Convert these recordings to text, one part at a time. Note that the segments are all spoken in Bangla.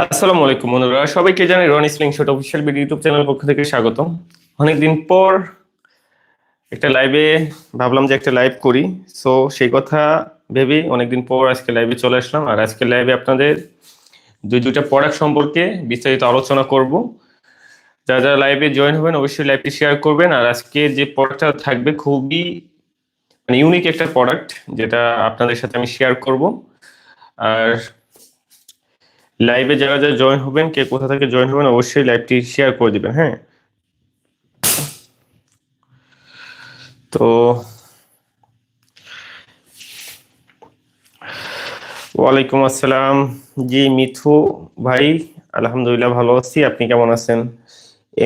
আসসালামু আলাইকুম বন্ধুরা, সবাইকে জানাই Ron sling shot official BD YouTube channel পক্ষ থেকে স্বাগতম। অনেকদিন পর একটা লাইভে ভাবলাম যে একটা লাইভ করি। সো সেই কথা ভেবে অনেকদিন পর আজকে লাইভে চলে আসলাম। আর আজকে লাইভে আপনাদের দুই, দুইটা প্রোডাক্ট সম্পর্কে বিস্তারিত আলোচনা করব। যারা যারা লাইভে জয়েন হবেন, অবশ্যই লাইভটি শেয়ার করবেন। আর আজকে যে প্রোডাক্টটা থাকবে খুবই মানে ইউনিক একটা প্রোডাক্ট যেটা আপনাদের সাথে আমি শেয়ার করব। আর লাইভে যারা যারা জয়েন হবেন, কে কোথা থেকে জয়েন হবেন, অবশ্যই লাইভটি শেয়ার করে দিবেন হ্যাঁ? তো ওয়ালাইকুম আসসালাম। জি, মিথু ভাই, আলহামদুলিল্লাহ ভালো আছি। আপনি কেমন আছেন?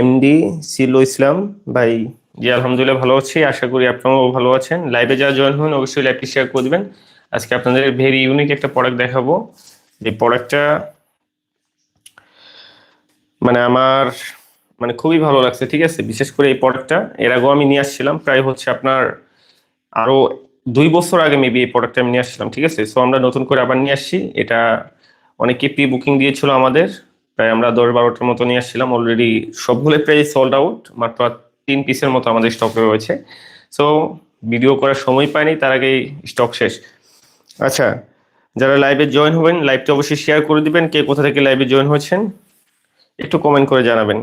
এমডি সিলো ইসলাম ভাই, জি, আলহামদুলিল্লাহ ভালো আছি। আশা করি আপনারাও ভালো আছেন। লাইভে যারা জয়েন হবেন, অবশ্যই লাইভটি শেয়ার করে দিবেন। আজকে আপনাদের ভেরি ইউনিক একটা প্রোডাক্ট দেখাবো। যে প্রোডাক্টটা মানে আমার মানে খুবই ভালো লাগছে, ঠিক আছে? বিশেষ করে এই প্রোডাক্টটা এর আগেও আমি নিয়ে আসছিলাম, প্রায় হচ্ছে আপনার আরও দুই বছর আগে মেবি এই প্রোডাক্টটা আমি নিয়ে আসছিলাম, ঠিক আছে? সো আমরা নতুন করে আবার নিয়ে আসছি। এটা অনেকে প্রি বুকিং দিয়েছিল আমাদের। প্রায় আমরা দশ বারোটার মতো নিয়ে আসছিলাম। অলরেডি সবগুলো প্রায় সোল্ড আউট মাত্র তিন পিসের মতো আমাদের স্টকে রয়েছে। সো ভিডিও করার সময় পাইনি, তার আগেই স্টক শেষ। আচ্ছা যারা লাইভে জয়েন হবেন লাইভটা অবশ্যই শেয়ার করে দিবেন। কে কোথা থেকে লাইভে জয়েন হয়েছেন? একটু কমেন্ট করে জানাবেন।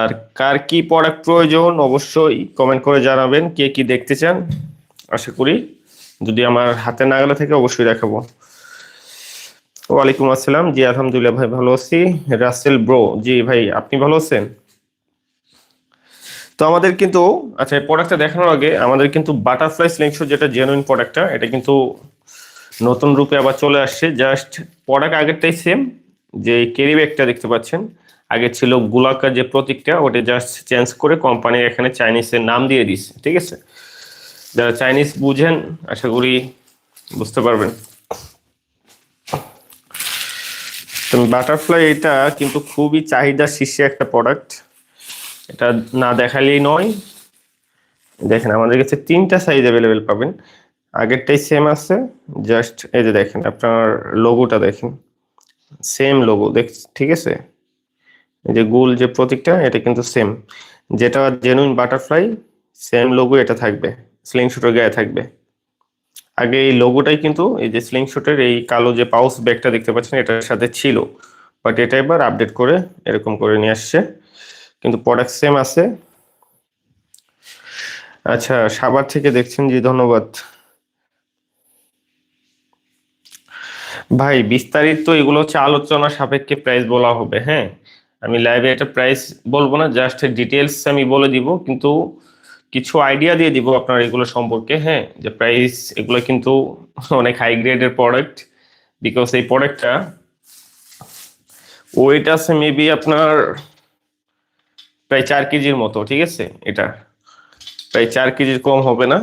আর কার কি প্রোডাক্ট প্রয়োজন অবশ্যই কমেন্ট করে জানাবেন, কে কি দেখতে চান। আশা করি যদি আমার হাতে না গেলে থেকে অবশ্যই দেখাবো। ওয়ালাইকুম আসসালাম। জি, আলহামদুলিল্লাহ ভাই, ভালো আছি। রাসেল ব্রো, জি ভাই, আপনি ভালো আছেন? তো আমাদের কিন্তু আচ্ছা প্রোডাক্টটা দেখানোর আগে আমাদের কিন্তু বাটারফ্লাই স্লিংশট যেটা জেনুইন প্রোডাক্টটা এটা কিন্তু নতুন রূপে আবার চলে আসছে। জাস্ট প্রোডাক্ট আগেরটাই সেম যে ক্যারি ব্যাগটা দেখতে পাচ্ছেন, আগে ছিল গোলাকার যে প্রতীকটা, ওটা জাস্ট চেঞ্জ করে কোম্পানির এখানে চাইনিজের নাম দিয়ে দিছে ঠিক আছে? যারা চাইনিজ বুঝেন, আশা করি বুঝতে পারবেন। বাটারফ্লাই এটা কিন্তু খুবই চাহিদা শীর্ষে একটা প্রোডাক্ট এটা না দেখালেই নয়। দেখেন, আমাদের কাছে তিনটা সাইজ অ্যাভেলেবেল পাবেন। আগেরটাই সেম আছে জাস্ট এই যে দেখেন, আপনার লোগোটা দেখেন। সেম লোগো দেখ, ঠিক আছে? যে গোল যে প্রতীকটা, এটা কিন্তু সেম যেটা জেনুইন বাটারফ্লাই সেম লোগো এটা থাকবে স্লিং শুটের গায়ে থাকবে। আগে এই লোগোটাই কিন্তু, এই যে স্লিং শুটের এই কালো যে পাউস ব্যাগটা দেখতে পাচ্ছেন, এটার সাথে ছিল। বাট এটা এবার আপডেট করে এরকম করে নিয়ে আসছে। কিন্তু প্রোডাক্ট সেম আছে। আচ্ছা সাবার থেকে দেখছেন জি, ধন্যবাদ। ভাই, বিস্তারিত এগুলো হচ্ছে আলোচনা সাপেক্ষে প্রাইস বলা হবে হ্যাঁ? আমি লাইভে একটা প্রাইস বলব না জাস্ট ডিটেলস আমি বলে দিব, কিন্তু কিছু আইডিয়া দিয়ে দিব আপনার এগুলো সম্পর্কে হ্যাঁ? যে প্রাইস এগুলো কিন্তু অনেক হাই গ্রেডের প্রোডাক্ট বিকজ এই প্রোডাক্টটা ওয়েট আছে মেবি আপনার প্রায় চার কেজির মতো, ঠিক আছে? এটা প্রায় চার কেজির কম হবে না।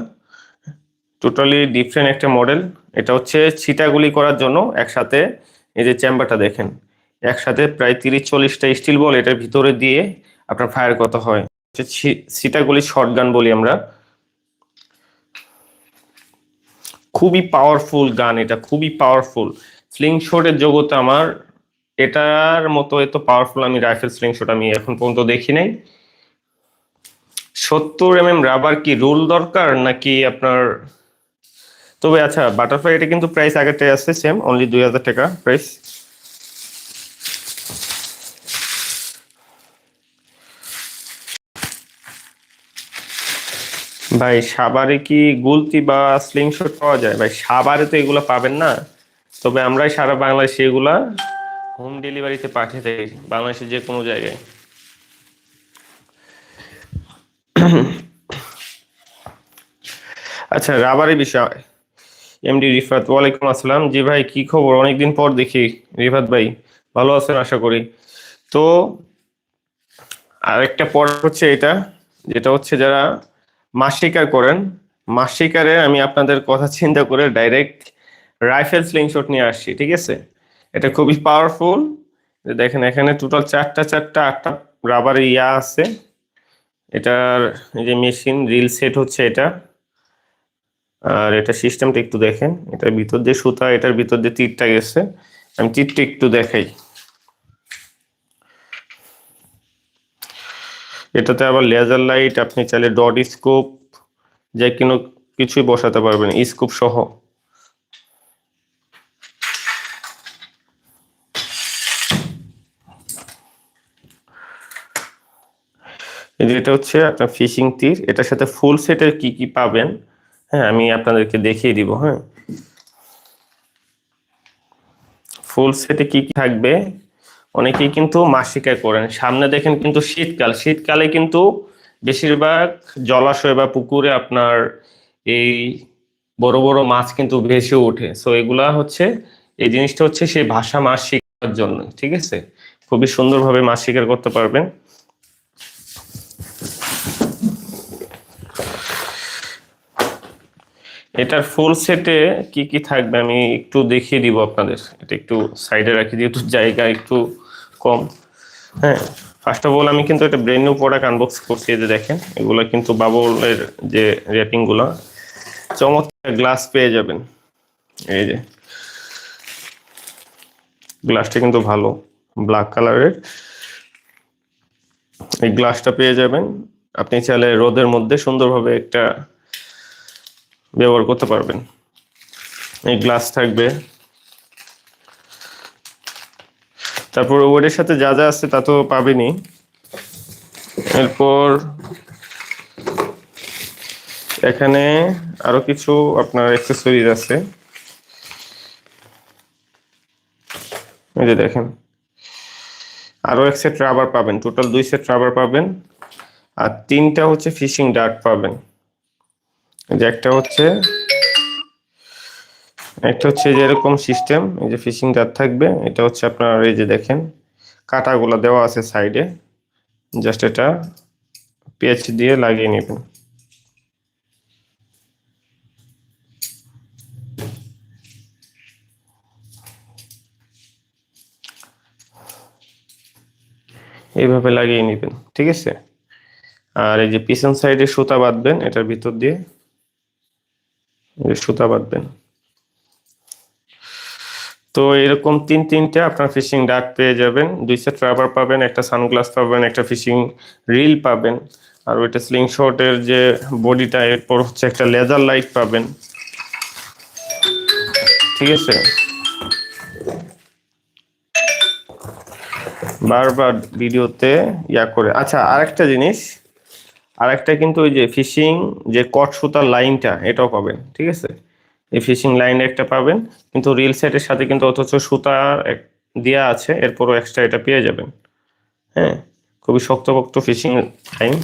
টোটালি ডিফারেন্ট একটা মডেল এটা হচ্ছে ছিটাগুলি করার জন্য একসাথে এই যে চেম্বারটা দেখেন, একসাথে প্রায় তিরিশ চল্লিশটা স্টিল বল এটার ভিতরে দিয়ে আপনার ফায়ার করতে হয়। ছিটাগুলি শর্ট গান বলি আমরা। খুবই পাওয়ারফুল গান এটা, খুবই পাওয়ারফুল স্লিং শটের জগতে আমার এটার মতো এত পাওয়ারফুল আমি রাইফেল স্লিং শট আমি এখন পর্যন্ত দেখি নাই। সত্তর এম এম রাবার কি রুল দরকার নাকি আপনার তবে আচ্ছা বাটারফ্লাই এটা কিন্তু প্রাইস আগেরটাই আছে সেম অনলি দুই হাজার টাকা প্রাইস ভাই, সাবারে কি গুলতি বা স্লিং শট পাওয়া যায়? ভাই, সাবারে তো এগুলো পাবেন না। তবে আমরাই সারা বাংলাদেশে এগুলা হোম ডেলিভারিতে পাঠিয়ে থাকি বাংলাদেশের যে কোনো জায়গায়। আচ্ছা রাবারের বিষয়। এমডি রিফাত, ওয়ালাইকুম আসসালাম। জি ভাই, কি খবর? অনেকদিন পর দেখি। রিফাত ভাই, ভালো আছেন? আশা করি। তো আরেকটা পর হচ্ছে এটা, যেটা হচ্ছে যারা মাস শিকার করেন মাস শিকারে আমি আপনাদের কথা চিন্তা করে ডাইরেক্ট রাইফেল স্লিং শট নিয়ে আসছি, ঠিক আছে? এটা খুবই পাওয়ারফুল দেখেন, এখানে টোটাল চারটা চারটা, আটটা রাবারের ইয়া আছে। এটার যে মেশিন রিল সেট হচ্ছে এটা। আর এটা সিস্টেমটা একটু দেখেন। এটার ভিতর যে সুতা, এটার ভিতর যে তীরটা গেছে, আমি তীরটা একটু দেখাই। এটাতে আবার লেজার লাইট আপনি চাইলে ডট স্কোপ যে কোনো কিছুই বসাতে পারবেন স্কোপ সহ। এটা হচ্ছে আপনার ফিশিং তীর। এটার সাথে ফুল সেটের কি কি পাবেন? হ্যাঁ আমি আপনাদেরকে দেখিয়ে দিব হ্যাঁ। ফুল সেটে কি কি থাকবে? অনেকেই কিন্তু শিকার করেন। সামনে দেখেন কিন্তু শীতকাল। শীতকালে কিন্তু বেশিরভাগ জলাশয় বা পুকুরে আপনার এই বড় বড় মাছ কিন্তু ভেসে ওঠে। সো এগুলা হচ্ছে, এই জিনিসটা হচ্ছে সেই ভাষা মাছ শেখার জন্য, ঠিক আছে? খুবই সুন্দরভাবে মাছ শিকার করতে পারবেন। এটার ফুল সেটে কি কি থাকবে আমি একটু দেখিয়ে দিব আপনাদের। এটা একটু সাইডে রাখি, যেহেতু জায়গা একটু কম। হ্যাঁ ফার্স্ট অফ অল আমি কিন্তু একটা ব্রেন নিউ প্রোডাক্ট আনবক্স করছি যে দেখেন, এগুলো কিন্তু বাবলের যে র্যাপিংগুলো, চমৎকার গ্লাস পেয়ে যাবেন। এই যে গ্লাসটা কিন্তু ভালো ব্ল্যাক কালারের এই গ্লাসটা পেয়ে যাবেন। আপনি চাইলে রোদের মধ্যে সুন্দরভাবে একটা ব্যবহার করতে পারবেন। এই গ্লাস থাকবে। তারপর ওয়েটের সাথে যা যা আছে তা তো পাবেনই। এরপর এখানে আরও কিছু আপনার অ্যাক্সেসরিজ আছে। এই যে দেখেন, আরও এক সেট রাবার পাবেন। টোটাল দুই সেট রাবার পাবেন। আর তিনটা হচ্ছে ফিশিং ডার্ট পাবেন। যে একটা হচ্ছে একটা হচ্ছে যে এরকম সিস্টেম এই যে ফিশিং ডার্ট থাকবে, এটা হচ্ছে আপনার এই যে দেখেন, কাটাগুলো দেওয়া আছে সাইডে জাস্ট এটা পেঁচ দিয়ে লাগিয়ে নেবেন। এইভাবে লাগিয়ে নেবেন, ঠিক আছে? আর এই যে পিছন সাইডে সুতা বাঁধবেন, এটার ভিতর দিয়ে সুতা বাঁধবেন। তো এরকম তিন তিনটে আপনার ফিশিং ডাট পেয়ে যাবেন। দুই সেট রাবার পাবেন, একটা সানগ্লাস পাবেন, একটা ফিশিং রিল পাবেন। আর ওইটা স্লিং শটের যে বডিটা, এরপর হচ্ছে একটা লেজার লাইট পাবেন। ঠিক আছে? বারবার ভিডিওতে ইয়া করে। আচ্ছা আরেকটা জিনিস আরেকটা কিন্তু ওই যে ফিশিং যে কট সুতার লাইনটা এটাও পাবেন, ঠিক আছে? এই ফিশিং লাইন একটা পাবেন, কিন্তু রিল সেটের সাথে কিন্তু অথচ সুতা দেয়া আছে, এরপরও এক্সট্রা এটা পেয়ে যাবেন। হ্যাঁ খুবই শক্তপোক্ত ফিশিং লাইন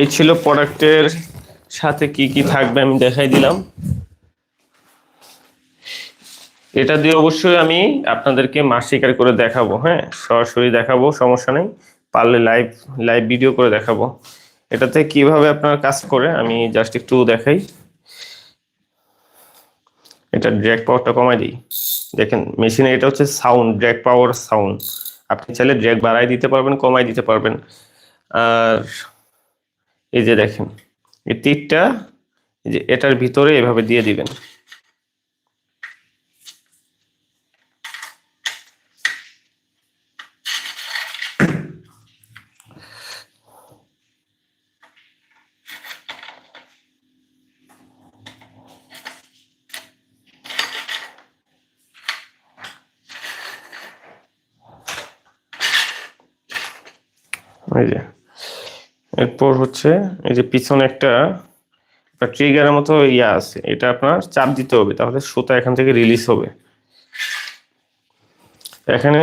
এই ছিল প্রোডাক্টের সাথে কি কি থাকবে আমি দেখাই দিলাম। এটা দিয়ে অবশ্যই আমি আপনাদেরকে মাছ শিকার করে দেখাবো হ্যাঁ? সরাসরি দেখাবো, সমস্যা নেই। পারলে লাইভ লাইভ ভিডিও করে দেখাবো। এটাতে কীভাবে আপনার কাজ করে, আমি জাস্ট একটু দেখাই। এটা ড্র্যাগ পাওয়ারটা কমাই দিই। দেখেন মেশিনে এটা হচ্ছে সাউন্ড ড্র্যাগ পাওয়ার সাউন্ড আপনি চাইলে ড্র্যাগ বাড়াই দিতে পারবেন, কমাই দিতে পারবেন। আর এই যে দেখেন, এই তীরটা যে এটার ভিতরে এভাবে দিয়ে দিবেন। এই যে। এরপর হচ্ছে এই যে পিছনে একটা ট্রিগারের মতো ইয়া আছে। এটা আপনার চাপ দিতে হবে, তাহলে সুতা এখান থেকে রিলিজ হবে। এখানে